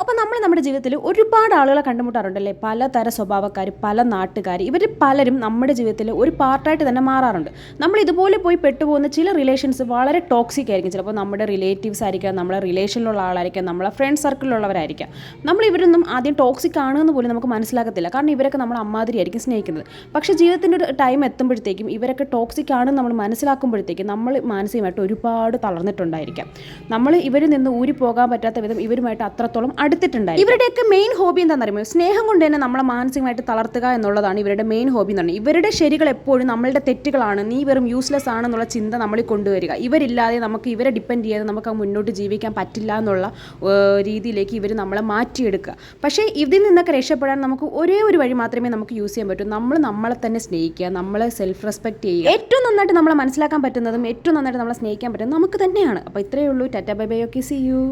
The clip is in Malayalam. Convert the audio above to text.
അപ്പോൾ നമ്മൾ നമ്മുടെ ജീവിതത്തിൽ ഒരുപാട് ആളുകളെ കണ്ടുമുട്ടാറുണ്ടല്ലേ? പലതര സ്വഭാവക്കാർ പല നാട്ടുകാർ ഇവർ പലരും നമ്മുടെ ജീവിതത്തിൽ ഒരു പാർട്ടായിട്ട് തന്നെ മാറാറുണ്ട്. നമ്മൾ ഇതുപോലെ പോയി പെട്ടുപോകുന്ന ചില റിലേഷൻസ് വളരെ ടോക്സിക് ആയിരിക്കും. ചിലപ്പോൾ നമ്മുടെ റിലേറ്റീവ്സ് ആയിരിക്കാം നമ്മളെ റിലേഷനിലുള്ള ആളായിരിക്കാം നമ്മളെ ഫ്രണ്ട് സർക്കിളിലുള്ളവരായിരിക്കാം. നമ്മൾ ഇവരൊന്നും ആദ്യം ടോക്സിക് ആണെന്ന് പോലും നമുക്ക് മനസ്സിലാക്കത്തില്ല. കാരണം ഇവരൊക്കെ നമ്മൾ അമ്മാതിരി ആയിരിക്കും സ്നേഹിക്കുന്നത്. പക്ഷേ ജീവിതത്തിന്റെ ഒരു ടൈം എത്തുമ്പോഴത്തേക്കും ഇവരൊക്കെ ടോക്സിക് ആണെന്ന് നമ്മൾ മനസ്സിലാക്കുമ്പോഴത്തേക്കും നമ്മൾ മാനസികമായിട്ട് ഒരുപാട് തളർന്നിട്ടുണ്ടായിരിക്കാം. നമ്മൾ ഇവരിൽ നിന്ന് ഊരി പോകാൻ പറ്റാത്ത വിധം ഇവരുമായിട്ട് അത്രത്തോളം അടുത്തിട്ടുണ്ടായി ഇവരുടെയൊക്കെ മെയിൻ ഹോബി എന്താണെന്ന് അറിയുമോ സ്നേഹം കൊണ്ട് തന്നെ നമ്മളെ മാനസികമായിട്ട് തളർത്തുക എന്നുള്ളതാണ് ഇവരുടെ മെയിൻ ഹോബി എന്ന് പറഞ്ഞാൽ ഇവരുടെ ശരികൾ എപ്പോഴും നമ്മളുടെ തെറ്റുകളാണ്. നീ വെറും യൂസ്ലെസ് ആണെന്നുള്ള ചിന്ത നമ്മളിൽ കൊണ്ടുവരിക. ഇവരില്ലാതെ നമുക്ക് ഇവരെ ഡിപ്പെൻഡ് ചെയ്യാതെ നമുക്ക് മുന്നോട്ട് ജീവിക്കാൻ പറ്റില്ല എന്നുള്ള രീതിയിലേക്ക് ഇവർ നമ്മളെ മാറ്റിയെടുക്കുക. പക്ഷേ ഇതിൽ നിന്നൊക്കെ രക്ഷപ്പെടാൻ നമുക്ക് ഒരേ ഒരു വഴി മാത്രമേ നമുക്ക് യൂസ് ചെയ്യാൻ പറ്റൂ. നമ്മൾ നമ്മളെ തന്നെ സ്നേഹിക്കുക നമ്മളെ സെൽഫ് റെസ്പെക്ട് ചെയ്യുക. ഏറ്റവും നന്നായിട്ട് നമ്മളെ മനസ്സിലാക്കാൻ പറ്റുന്നതും ഏറ്റവും നന്നായിട്ട് നമ്മളെ സ്നേഹിക്കാൻ പറ്റുന്നതും നമുക്ക് തന്നെയാണ്. അപ്പോൾ ഇത്രയേ ഉള്ളൂ. Tata bye bye. Okay see you